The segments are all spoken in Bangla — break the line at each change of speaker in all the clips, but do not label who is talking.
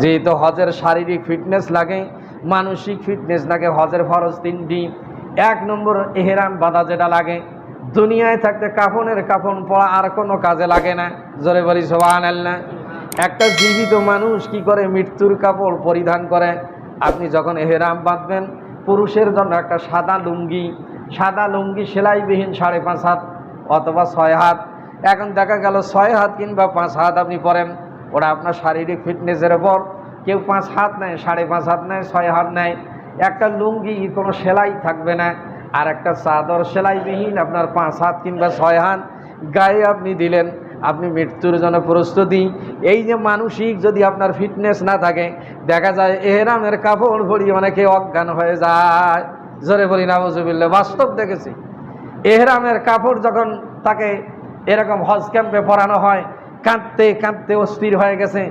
যেহেতু হজের শারীরিক ফিটনেস লাগে, মানসিক ফিটনেস লাগে, হজের ফরজ তিনটি। এক নম্বর এহেরাম বাঁধা যেটা লাগে, দুনিয়ায় থাকতে কাফনের কাফন পড়া আর কোনো কাজে লাগে না। জোরে বলি সোহান না একটা জীবিত মানুষ কি করে মৃত্যুর কাপড় পরিধান করে? আপনি যখন এহেরাম বাঁধবেন, পুরুষের জন্য একটা সাদা লুঙ্গি সাদা লুঙ্গি সেলাইবিহীন সাড়ে পাঁচ হাত অথবা ছয় হাত। এখন দেখা গেল ছয় হাত কিংবা পাঁচ হাত আপনি পরেন। ওরা আপনার শারীরিক ফিটনেসের ওপর কেউ পাঁচ হাত নেয়, সাড়ে পাঁচ হাত নেয়, ছয় হাত নেয়। একটা লুঙ্গি, কোনো সেলাই থাকবে না। আর একটা চাদর সেলাইবিহীন, আপনার পাঁচ হাত কিংবা ছয় হাত। গায়ে আপনি দিলেন, আপনি মৃত্যুর জন্য প্রস্তুতি। এই যে মানসিক যদি আপনার ফিটনেস না থাকে, দেখা যায় এহরামের কাপড় ভরি অনেকে অজ্ঞান হয়ে যায়। জোরে বলি নামজুবিল্লা বাস্তব দেখেছি। এহরামের কাপড় যখন তাকে এরকম হজ ক্যাম্পে পরানো হয় কাঁদতে কাঁদতে অস্থির হয়ে গেছে।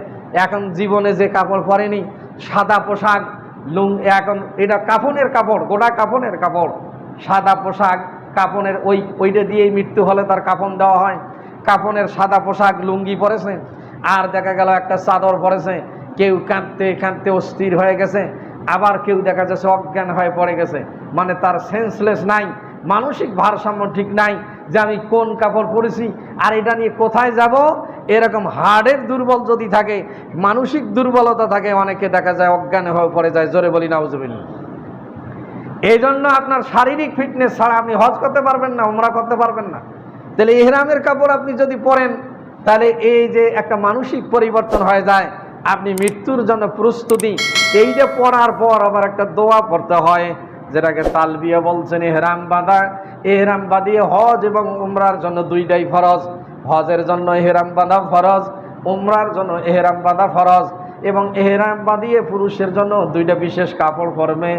এখন জীবনে যে কাপড় পরেনি, সাদা পোশাক, লুং, এখন এটা কাফনের কাপড়, গোটা কাফনের কাপড়। সাদা পোশাক কাপনের ওই, ওইটা দিয়েই মৃত্যু হলে তার কাফন দেওয়া হয়। কাফনের সাদা পোশাক, লুঙ্গি পরেছে, আর দেখা গেল একটা চাদর পরেছে। কেউ কাঁদতে কাঁদতে অস্থির হয়ে গেছে, আবার কেউ দেখা যাচ্ছে অজ্ঞান হয়ে পড়ে গেছে। মানে তার সেন্সলেস নাই, মানসিক ভারসাম্য ঠিক নাই যে আমি কোন কাপড় পরেছি, আর এটা নিয়ে কোথায় যাব? এরকম হার্টের দুর্বল যদি থাকে, মানসিক দুর্বলতা থাকে, অনেকে দেখা যায় অজ্ঞান হয়ে পড়ে যায়, জোরে বলি নাউজুবিল্লা এই জন্য আপনার শারীরিক ফিটনেস ছাড়া আপনি হজ করতে পারবেন না, উমরা করতে পারবেন না। তাহলে ইহরামের কাপড় আপনি যদি পরেন, তাহলে এই যে একটা মানসিক পরিবর্তন হয়ে যায়, আপনি মৃত্যুর জন্য প্রস্তুতি। এই যে পড়ার পর আবার একটা দোয়া পড়তে হয়, যেটাকে তালবিয়া বলছেন এহরাম বাঁধা। এহরাম বাঁধিয়ে হজ এবং উমরার জন্য দুইটাই ফরজ। হজের জন্য এহরাম বাঁধা ফরজ, উমরার জন্য এহরাম বাঁধা ফরজ এবং এহরাম বাঁধিয়ে পুরুষের জন্য দুইটা বিশেষ কাপড় পরবে।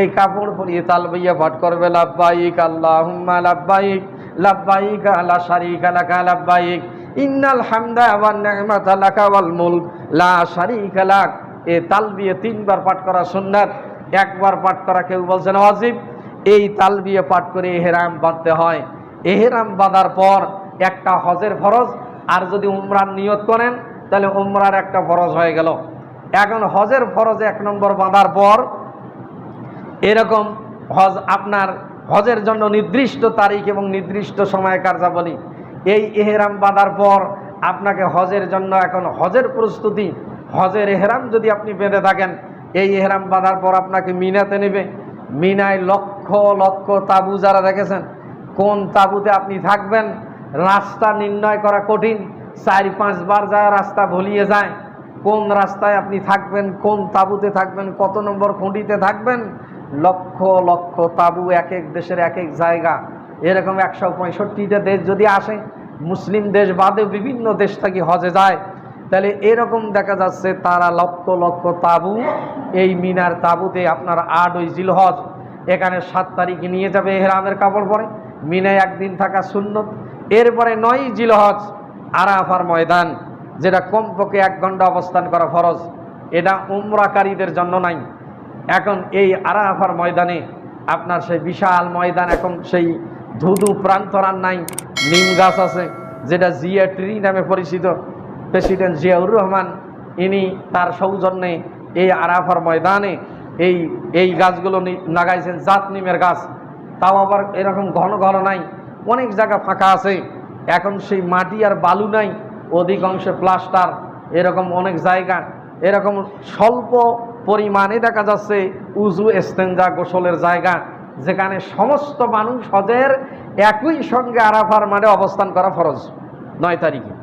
এই কাপড় পরিয়ে তালবিয়া পাঠ করবে লাভবাইক আল্লাহ লাভবাইক লাভবাইক আল্লাহ শারিক আলাকা লাভবাইক ইন্নাল হামদা ওয়ান নি'মাতা লাকা ওয়াল মুলক, লা শারিকা লাক। এ তালবিয়া তিনবার পাঠ করা সুন্নাত, একবার পাঠ করা কেউ বলছেন ওয়াজিব। এই তালবিয়া পাঠ করে এহরাম বাঁধতে হয়। এহরাম বাঁধার পর একটা হজের ফরজ, আর যদি উমরার নিয়ত করেন, তাহলে উমরার একটা ফরজ হয়ে গেল। এখন হজের ফরজ এক নম্বর বাঁধার পর, এরকম হজ আপনার হজের জন্য নির্দিষ্ট তারিখ এবং নির্দিষ্ট সময় কার্যাবলী এই এহেরাম বাঁধার পর আপনাকে হজের জন্য এখন হজের প্রস্তুতি, হজের এহেরাম যদি আপনি বেঁধে থাকেন, এই এহেরাম বাঁধার পর আপনাকে মিনাতে নেবে। মিনায় লক্ষ লক্ষ তাবু যারা দেখেছেন, কোন তাবুতে আপনি থাকবেন রাস্তা নির্ণয় করা কঠিন। চার, পাঁচবার যায়, রাস্তা ভুলিয়ে যায়। কোন রাস্তায় আপনি থাকবেন, কোন তাবুতে থাকবেন, কত নম্বর খুঁটিতে থাকবেন? লক্ষ লক্ষ তাবু, এক এক দেশের এক এক জায়গা। এরকম একশো পঁয়ষট্টিটা দেশ যদি আসে, মুসলিম দেশ বাদে বিভিন্ন দেশ থেকে হজে যায়। তাহলে এরকম দেখা যাচ্ছে তারা লক্ষ লক্ষ তাবু, এই মিনার তাবুতে আপনার আট ওই জিল হজ এখানে সাত তারিখে নিয়ে যাবে এহরামের কাপড় পরে। মিনায় একদিন থাকা সুন্নত। এরপরে নয় জিল হজ আরাফার ময়দান, যেটা কমপক্ষে এক ঘণ্টা অবস্থান করা ফরজ। এটা উমরাকারীদের জন্য নাই। এখন এই আরাফার ময়দানে আপনার সেই বিশাল ময়দান, এখন সেই ধুধু প্রান্তরার নাই। নিম গাছ আছে, যেটা জিয়া ট্রি নামে পরিচিত। প্রেসিডেন্ট জিয়াউর রহমান, ইনি তার সৌজন্যে এই আরাফার ময়দানে এই এই গাছগুলো লাগাইছেন জাত নিমের গাছ। তাও আবার এরকম ঘন ঘন নাই। অনেক জায়গা ফাঁকা আছে। এখন সেই মাটি আর বালু নাই, অধিকাংশে প্লাস্টার, এরকম অনেক জায়গা। এরকম স্বল্প পরিমাণে দেখা যাচ্ছে উজু এস্তেঞ্জা গোসলের জায়গা, যেখানে সমস্ত মানুষ হজের একই সঙ্গে আরাফার মাঠে অবস্থান করা ফরজ, নয় তারিখে।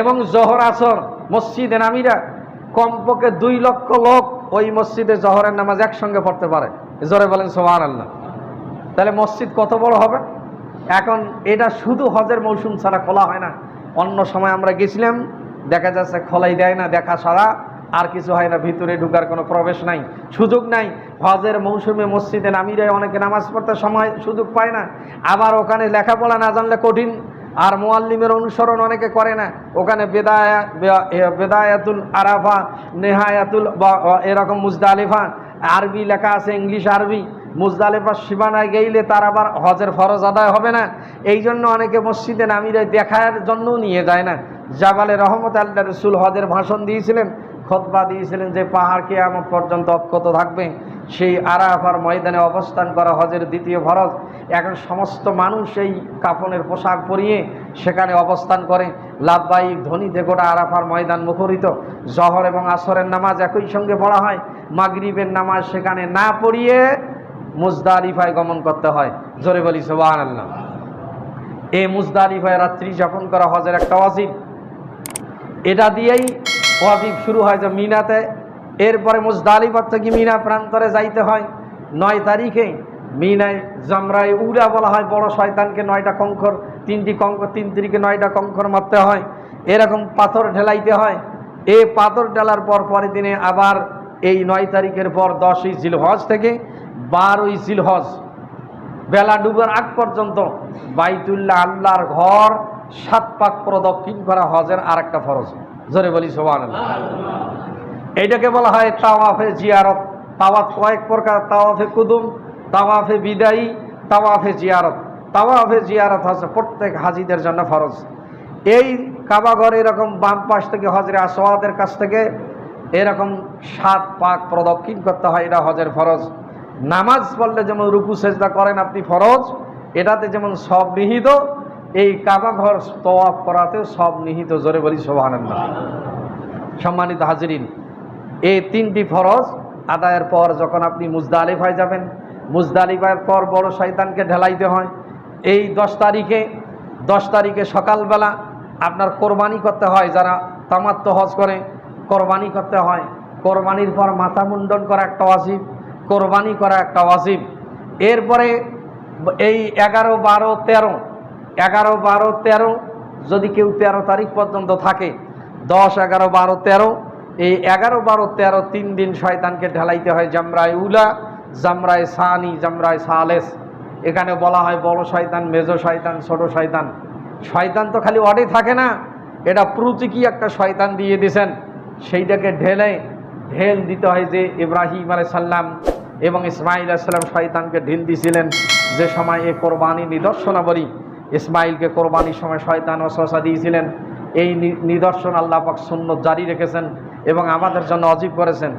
এবং জহর আসর, মসজিদে নামিরা, কমপক্ষে দুই লক্ষ লোক ওই মসজিদে জহরের নামাজ একসঙ্গে পড়তে পারে। জোরে বলেন সোহান আল্লাহ তাহলে মসজিদ কত বড় হবে? এখন এটা শুধু হজের মৌসুম ছাড়া খোলা হয় না। অন্য সময় আমরা গেছিলাম, দেখা যাচ্ছে খোলাই দেয় না, দেখা ছাড়া আর কিছু হয় না, ভিতরে ঢুকার কোনো প্রবেশ নাই, সুযোগ নাই। হজের মৌসুমে মসজিদে নামিরায় অনেকে নামাজ পড়তে সময়, সুযোগ পায় না। আবার ওখানে লেখাপড়া না জানলে কঠিন, আর মোয়াল্লিমের অনুসরণ অনেকে করে না। ওখানে বেদায়া বেদায়াতুল আরাফা, নেহায়াতুল বা, এরকম মুজদালিফা, আরবি লেখা আছে, ইংলিশ আরবি। মুজদালিফা সীমানায় গেইলে তার আবার হজের ফরজ আদায় হবে না। এই জন্য অনেকে মসজিদে নামিরে দেখার জন্য নিয়ে যায় না। জাবালে রহমত আল্লাহ রসুল হজের ভাষণ দিয়েছিলেন খোদবা দিয়েছিলেন যে পাহাড় কেয়ামত পর্যন্ত অক্ষত থাকবে। সেই আরাফার ময়দানে অবস্থান করা হজের দ্বিতীয় ফরজ। এখন সমস্ত মানুষ এই কাফনের পোশাক পরিয়ে সেখানে অবস্থান করে। লাভবাহিক ধ্বনিতে গোটা আরাফার ময়দান মুখরিত। জহর এবং আসরের নামাজ একই সঙ্গে পড়া হয়। মাগরিবের নামাজ সেখানে না পড়িয়ে মুজদারিফায় গমন করতে হয়। জোরে বলি সোবাহান আল্লাহ এই মুজদারিফায় রাত্রি যাপন করা হজের একটা ওয়াজিব। এটা দিয়েই ওয়াজিব শুরু হয় যে মিনাতে, এরপরে মুজদালিফার থেকে মিনা প্রান্তরে যাইতে হয়। নয় তারিখে মিনায় জামরায় উড়া বলা হয়, বড় শয়তানকে নয়টা কঙ্কর, তিনটি কঙ্কর, তিন তারিখে নয়টা কঙ্কর মারতে হয়। এরকম পাথর ঢেলাইতে হয়। এই পাথর ঢেলার পর পরের দিনে আবার এই নয় তারিখের পর দশই জিলহজ থেকে বারোই জিলহজ। বেলা ডুবার আগ পর্যন্ত বাইতুল্লাহ আল্লাহর ঘর সাত পাক প্রদক্ষিণ করা হজের আর একটা ফরজ। জোরে বলি সোবান এইটাকে বলা হয় তাওয়াফে জিয়ারত। তাওয়াফ কয়েক প্রকার, তাওয়াফে কুদুম, তাওয়াফে বিদায়ী, তাওয়াফে জিয়ারত। তাওয়াফে জিয়ারত হচ্ছে প্রত্যেক হাজিদের জন্য ফরজ। এই কাবাঘর এরকম বাম পাশ থেকে হজরে আসওয়াদের কাছ থেকে এরকম সাত পাক প্রদক্ষিণ করতে হয়, এটা হজের ফরজ। নামাজ পড়লে যেমন রুকু, সেজদা করেন আপনি ফরজ, এটাতে যেমন সব নিহিত, এই কাবাঘর তওয়াফ করাতেও সব নিহিত, জোরে বলি সোহানন্দ সম্মানিত হাজিরিন, এই তিনটি ফরজ আদায়ের পর যখন আপনি মুজদালিফায় যাবেন, মুজদালিফার পর বড় শয়তানকে ঢেলাইতে হয়। এই দশ তারিখে দশ তারিখে সকালবেলা আপনার কোরবানি করতে হয়, যারা তামাত্ম হজ করে, কোরবানি করতে হয়। কোরবানির পর মাথা মুন্ডন করা একটা ওয়াজিব। কোরবানি করা একটা ওয়াজিব। এরপরে এই এগারো বারো তেরো, এগারো বারো তেরো যদি কেউ তেরো তারিখ পর্যন্ত থাকে, দশ এগারো বারো তেরো, এই এগারো বারো তেরো তিন দিন শয়তানকে ঢালাইতে হয় জামরায় উলা, জামরায় সানি, জামরায় সালেস। এখানে বলা হয় বড় শয়তান, মেজো শয়তান, ছোট শয়তান। শয়তান তো খালি অডে থাকে না, এটা প্রতীকী একটা শয়তান দিয়ে দিয়েছেন। সেইটাকে ঢেলে, ঢেল দিতে হয় যে ইব্রাহিম আলাই সাল্লাম এবং ইসমাইল আলাইসাল্লাম শয়তানকে ঢিল দিছিলেন যে সময় এ কোরবানি নিদর্শনাবলী। ইসমাইলকে কোরবানির সময় শয়তান ও অসহসা দিয়েছিলেন। এই নিদর্শন আল্লাহ পাক সুন্নত জারি রেখেছেন এবং আমাদের জন্য অজীব করেছেন।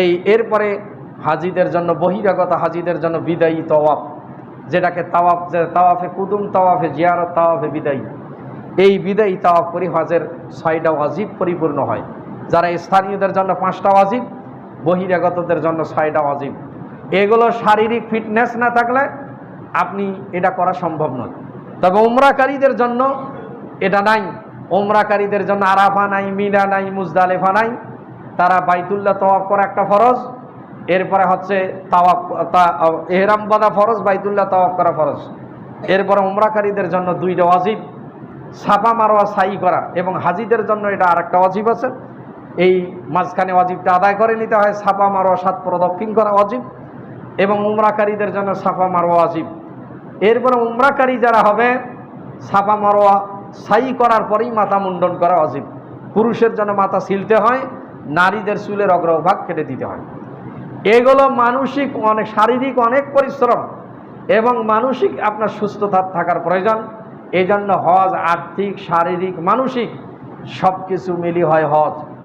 এই, এরপরে হাজিদের জন্য, বহিরাগত হাজিদের জন্য বিদায়ী তওয়াফ যেটাকে তাওয়াফ তাওয়াফে কুদুম, তাওয়াফে জিয়ারত, তাওয়াফে বিদায়ী। এই বিদায়ী তাওয়াফ করি হজের ছয়টা ওয়াজিব পরিপূর্ণ হয়। যারা স্থানীয়দের জন্য পাঁচটা ওয়াজিব, বহিরাগতদের জন্য ছয়টা ওয়াজিব। এগুলো শারীরিক ফিটনেস না থাকলে আপনি এটা করা সম্ভব নয়। তবে উমরাকারীদের জন্য এটা নাই। ওমরাকারীদের জন্য আরাফা নাই, মিনা নাই, মুজদালেফা নাই। তারা বাইতুল্লাহ তওয়াফ করা একটা ফরজ। এরপরে হচ্ছে তাওয়াফ, তা- এহরাম বাঁধা ফরজ, বাইতুল্লাহ তওয়াফ করা ফরজ। এরপরে উমরাকারীদের জন্য দুইটা ওয়াজিব, ছাপা মারোয়া সাই করা এবং হাজিদের জন্য এটা আরেকটা ওয়াজিব আছে। এই মাঝখানে ওয়াজিবটা আদায় করে নিতে হয়। ছাপা মারোয়া সাত প্রদক্ষিণ করা ওয়াজিব। এবং উমরাকারীদের জন্য ছাপা মারোয়া ওয়াজিব। এরপরে উমরাকারী যারা হবে ছাপা মারোয়া সাই করার পরেই মাথা মুন্ডন করা অজীব পুরুষের জন্য মাথা সিলতে হয়, নারীদের চুলের অগ্রভাগ কেটে দিতে হয়। এগুলো মানসিক অনেক, শারীরিক অনেক পরিশ্রম এবং মানসিক আপনার সুস্থতা থাকার প্রয়োজন। এই জন্য হজ, আর্থিক, শারীরিক, মানসিক সব কিছু মিলি হয় হজ।